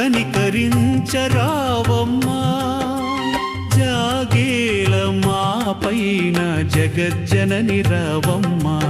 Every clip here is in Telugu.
కనికరించరావమ్మా. జాగేల మా పైన జగజ్జనని రావమ్మా.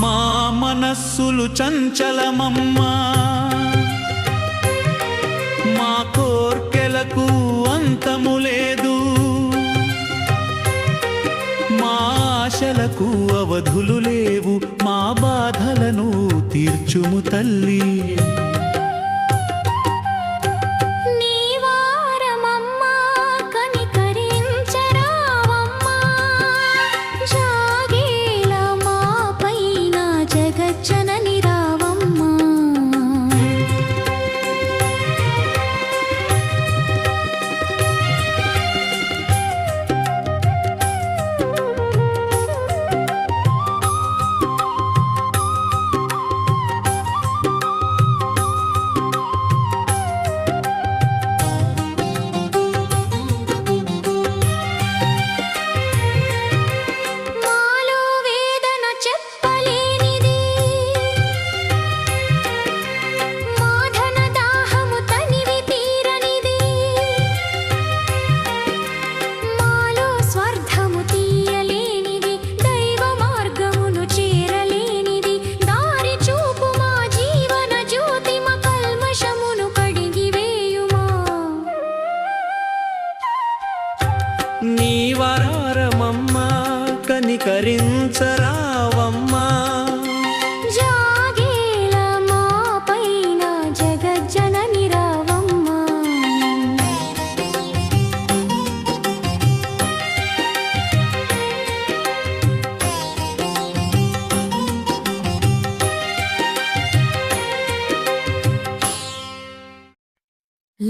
మా మనస్సులు చంచలమమ్మా. మా కోర్కెలకు అంతము లేదు. మా ఆశలకు అవధులు లేవు మా బాధలను తీర్చుము తల్లి.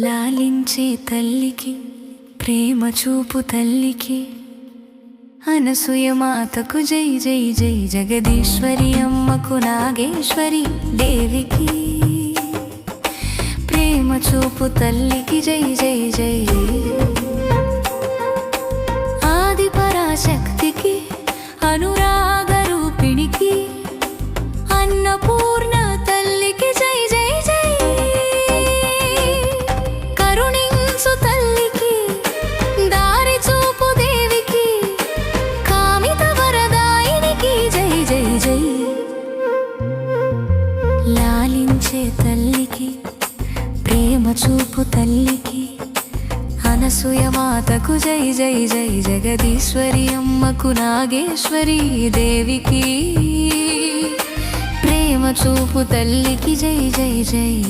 లాలించే తల్లికి ప్రేమ చూపు తల్లికి అనసూయ మాతకు జై జై జై జగదీశ్వరి అమ్మకు నాగేశ్వరి దేవికి ప్రేమ చూపు తల్లికి జై జై చూపు తల్లికి. అనసూయ మాతకు జై జై జై జగదీశ్వరి అమ్మకు నాగేశ్వరి దేవికి. ప్రేమ చూపు తల్లికి జై జై జై.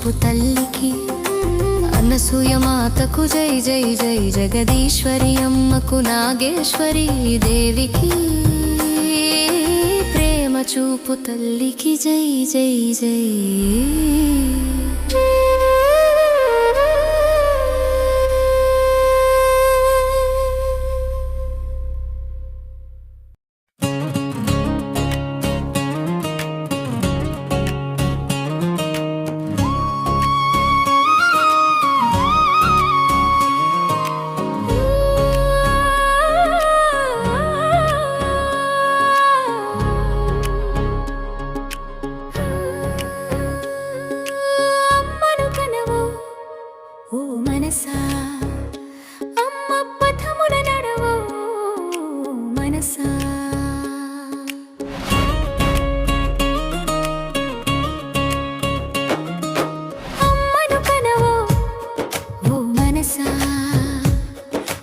ప్రేమ తల్లికి అనసూయ మాతకు జై జై జై జగదీశ్వరి అమ్మకు నాగేశ్వరి దేవికి ప్రేమ చూపు తల్లికి జై జై జై. మనసా.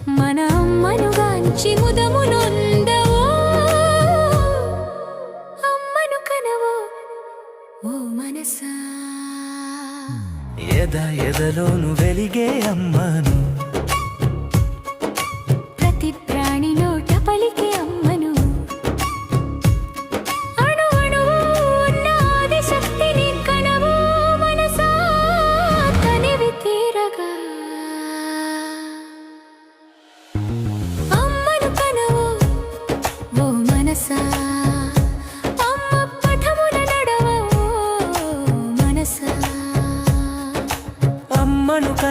మన అమ్మను గాంచి ముదము నొందవో. అమ్మను కనవో ఓ మనసా. ఎద ఎదలోను వెలిగే అమ్మ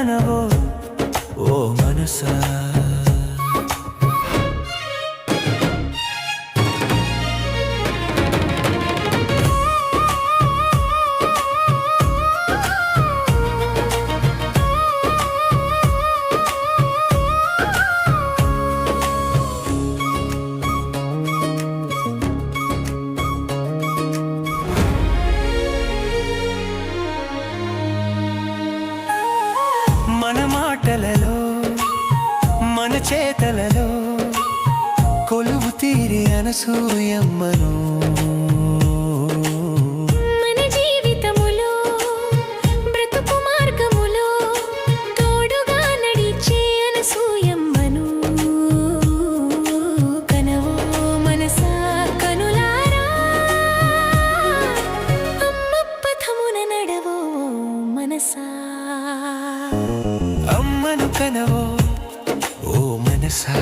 మనవో ఓ మనసా? మాటలలో మన చేతలలో కొలువు తీరి అనసూయమ్మను. ಗೆಲುವೆನವೋ ಓ ಮನಸಾ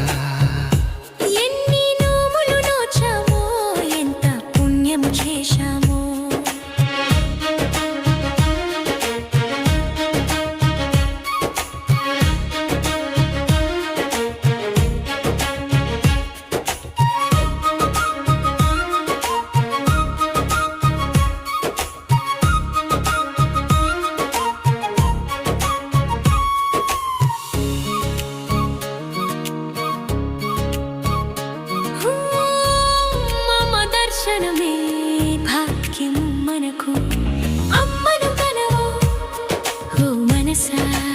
besar